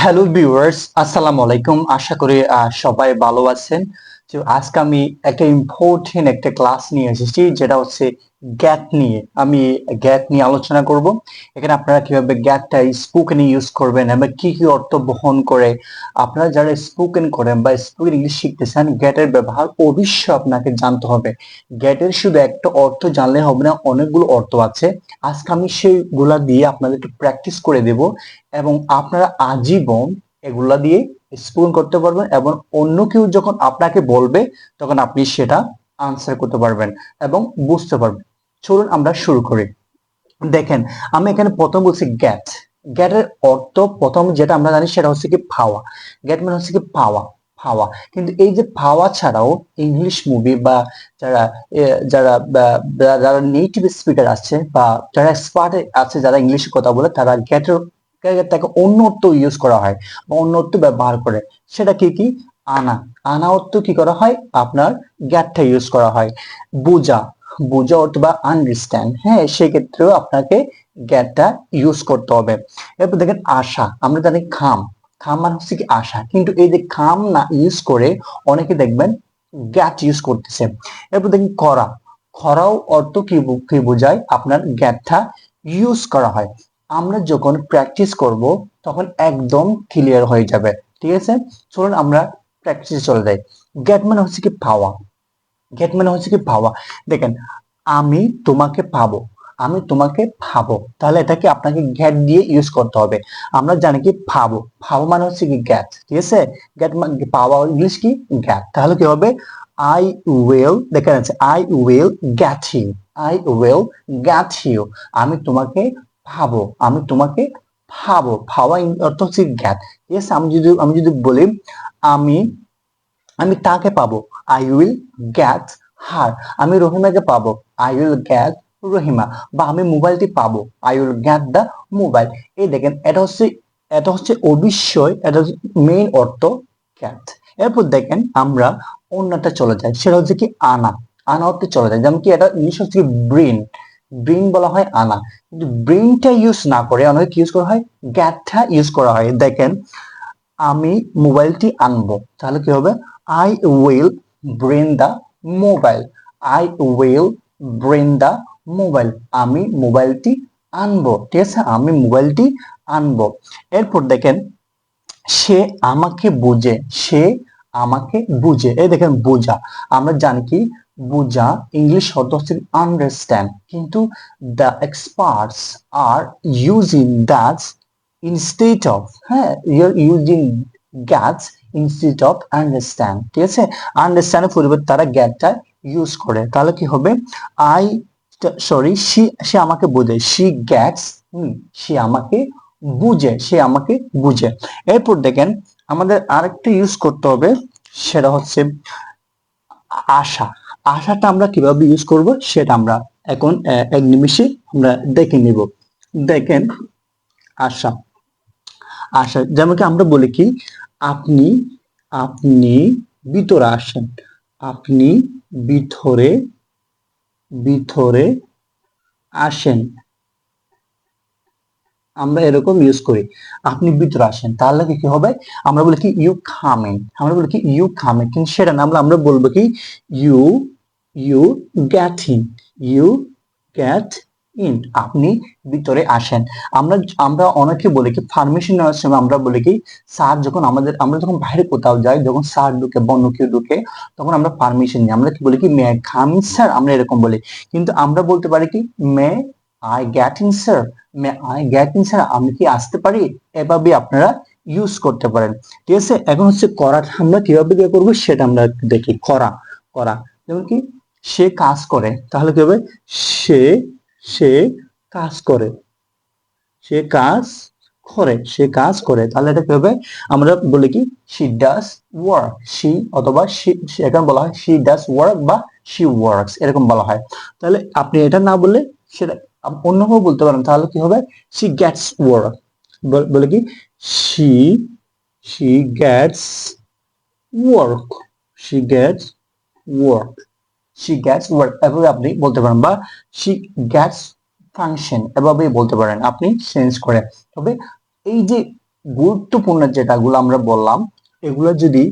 Hello viewers আসসালামু আলাইকুম আশা করি সবাই ভালো আছেন। তো আজকে আমি একটা ইম্পর্টেন্ট একটা ক্লাস নিয়ে এসেছি, যেটা হচ্ছে গ্যাট নিয়ে। আমি গ্যাট নিয়ে আলোচনা করব। এখানে আপনারা কীভাবে গ্যাটটা স্পোকেন ইউজ করবেন এবং কি কি অর্থ বহন করে। আপনারা যারা স্পোকেন করেন বা স্পোকেন ইংলিশ শিখতেছেন গ্যাটের ব্যবহার অবশ্যই আপনাকে জানতে হবে। গ্যাটের শুধু একটা অর্থ জানলে হবে না, অনেকগুলো অর্থ আছে। আজকে আমি সেইগুলা দিয়ে আপনাদেরকে প্র্যাকটিস করে দেব এবং আপনারা আজীবন এগুলা দিয়ে স্পোকেন করতে পারবেন এবং অন্য কেউ যখন আপনাকে বলবে, তখন আপনি সেটা আনসার করতে পারবেন এবং বুঝতে পারবেন। চলুন আমরা শুরু করি। দেখেন, আমি এখানে প্রথম বলছি গ্যাট গ্যাটের অর্থ প্রথম যেটা আমরা জানি সেটা হচ্ছে কি পাওয়া গ্যাট মানে হচ্ছে কি পাওয়া পাওয়া কিন্তু এই যে পাওয়া ছাড়াও ইংলিশ মুভি বা যারা যারা যারা নেটিভ স্পিকার আছে বা যারা এক্সপার্ট আছে, যারা ইংলিশে কথা বলে, তারা গ্যাটের তাকে অন্য অর্থ ইউজ করা হয় বা অন্য অর্থ ব্যবহার করে, সেটা কি কি? আনা। আনা অর্থ কি করা হয়? আপনার গ্যাটটা ইউজ করা হয়। বোঝা। বোঝা অর্থ বা আন্ডারস্ট্যান্ড হ্যাঁ সেক্ষেত্রেও আপনাকে গ্যাটটা ইউজ করতে হবে। এরপর দেখেন আশা। আমরা জানি খাম। খাম মানে হচ্ছে কি আশা। কিন্তু এই যে খাম না ইউজ করে অনেকে দেখবেন গ্যাট ইউজ করতেছে। এরপর দেখেন করা খরাও অর্থ কি কি বোঝায়? আপনার গ্যাটটা ইউজ করা হয়। আমরা যখন প্র্যাকটিস করব, তখন একদম ক্লিয়ার হয়ে যাবে। ঠিক আছে? চলুন আমরা প্র্যাকটিসে চলে যাই। গ্যাট মানে হচ্ছে কি পাওয়া। গেট মানে হচ্ছে কি পাওয়া। দেখেন, আমি তোমাকে পাবো। আমি তোমাকে পাবো তাহলে এটাকে আপনাকে গ্যাট দিয়ে ইউজ করতে হবে। আমরা জানি কি পাবো। পাবো মানে হচ্ছে কি গ্যাট ঠিক আছে? গ্যাট পাওয়া ইংলিশ কি? গ্যাট তাহলে কি হবে? আই উইল দেখেন আছে I will get you I will get you আমি তোমাকে পাবো আমি তোমাকে ভাবো, ভাবা অর্থ হচ্ছে ঠিক আমি যদি আমি যদি বলি, আমি আমি তাকে পাবো। আই উইল গ্যাট হার আমি রহিমাকে পাবো। I will get Rahima. বা আমি মোবাইলটি পাবো। I will get the mobile এই দেখেন, এটা হচ্ছে এটা হচ্ছে অবশ্যই এটা মেইন অর্থ গ্যাট এরপর দেখেন, আমরা অন্যটা চলে যাই। সেটা হচ্ছে কি আনা। আনা অর্থে চলে যায় যেমন কি এটা ইংলিশ হচ্ছে কি ব্রেন ব্রেন বলা হয় আনা। কিন্তু ব্রেনটা ইউজ না করে অনেক ইউজ করা হয়? গ্যাটটা ইউজ করা হয়। দেখেন, আমি মোবাইলটি আনব। তাহলে কি হবে? I will bring the mobile I will bring the mobile আমি মোবাইলটি আনব। ঠিক আছে? আমি মোবাইলটি আনব। এরপর দেখেন, সে আমাকে বুঝে। সে আমাকে বুঝে। এই দেখেন, বোঝা। আমরা জানি কি? বোঝা ইংলিশ শব্দ হচ্ছে আন্ডারস্ট্যান্ড কিন্তু the experts are using that instead of হ্যাঁ your using gets instead of understand ঠিক আছে? আন্ডারস্ট্যান্ডের পরিবর্তে তারা গ্যাটটা ইউজ করে। তাহলে কি হবে? আই সরি সি সে আমাকে বোঝে। সি গ্যাটস সে আমাকে বুঝে, সে আমাকে বুঝে। এরপর দেখেন, আমাদের আরেকটা ইউজ করতে হবে, সেটা হচ্ছে আশা। আশাটা আমরা কীভাবে ইউজ করব সেটা আমরা এখন এক নিমিষে আমরা দেখে নিব। দেখেন আশা। আশা যেমন কি আমরা বলি কি, আপনি আপনি ভিতরে আসেন। আপনি ভিতরে ভিতরে আসেন। আমরা এরকম ইউজ করি। আপনি ভিতরে আসেন তাহলে কি হবে? আমরা বলি কি ইউ কামিং আমরা বলি কি ইউ কামিং কিন্তু সেটা না, আমরা আমরা বলব কি you you get in you get in আপনি ভিতরে আসেন। আমরা আমরা অনেকে বলি কি পারমিশন নেওয়ার সময় আমরা বলি কি, স্যার যখন আমাদের, আমরা যখন বাইরে কোথাও যাই, যখন স্যার ঢুকে বা অন্য কেউ ঢুকে, তখন আমরা পারমিশন নিই। আমরা কি বলি কি মে কাম স্যার আমরা এরকম বলি। কিন্তু আমরা বলতে পারি কি may I in sir I in sir আমি কি আসতে পারি? এভাবে আপনারা ইউজ করতে পারেন। ঠিক আছে? এখন হচ্ছে করা আমরা কীভাবে দিয়ে করব সেটা আমরা দেখি। করা করা। যেমন কি, সে কাজ করে। তাহলে কি হবে? সে সে কাজ করে। সে কাজ করে, সে কাজ করে। তাহলে এটা কি হবে? আমরা বলি কি শি ডাজ ওয়ার্ক শি অথবা শি এখানে বলা হয় শি ডাজ ওয়ার্ক বা শি ওয়ার্কস এরকম বলা হয়। তাহলে আপনি এটা না বললে সেটা অন্যভাবে বলতে পারেন, তাহলে কি হবে? শি গেটস ওয়ার্ক বলে কি? She she gets work she gets work she gets work এভাবে আপনি বলতে পারেন বা শি গেটস ফাংশন এভাবেই বলতে পারেন, আপনি চেঞ্জ করে। তবে এই যে গুরুত্বপূর্ণ যেটাগুলো আমরা বললাম, এগুলো যদি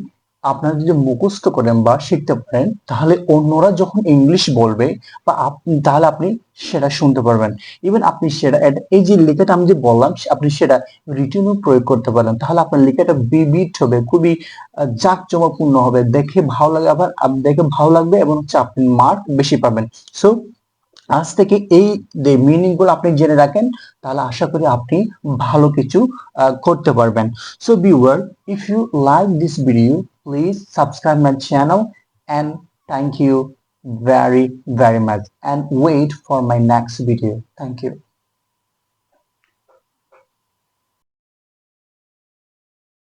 আপনারা যদি মুখস্থ করেন বা শিখতে পারেন, তাহলে অন্যরা যখন ইংলিশ বলবে বা তাহলে আপনি সেটা শুনতে পারবেন। ইভেন আপনি সেটা এই যে লেখাটা আমি যে বললাম আপনি সেটা রিটিনও প্রয়োগ করতে পারেন। তাহলে আপনার লেখাটা বিবিট হবে, খুবই জাঁকজমকপূর্ণ হবে। দেখে ভালো লাগে, আবার দেখে ভালো লাগবে এবং হচ্ছে আপনি মার্ক বেশি পাবেন। সো আজ থেকে এই যে মিনিংগুলো আপনি জেনে রাখেন, তাহলে আশা করি আপনি ভালো কিছু করতে পারবেন। So viewer if you like this video please subscribe my channel and thank you very very much. And wait for my next video. Thank you.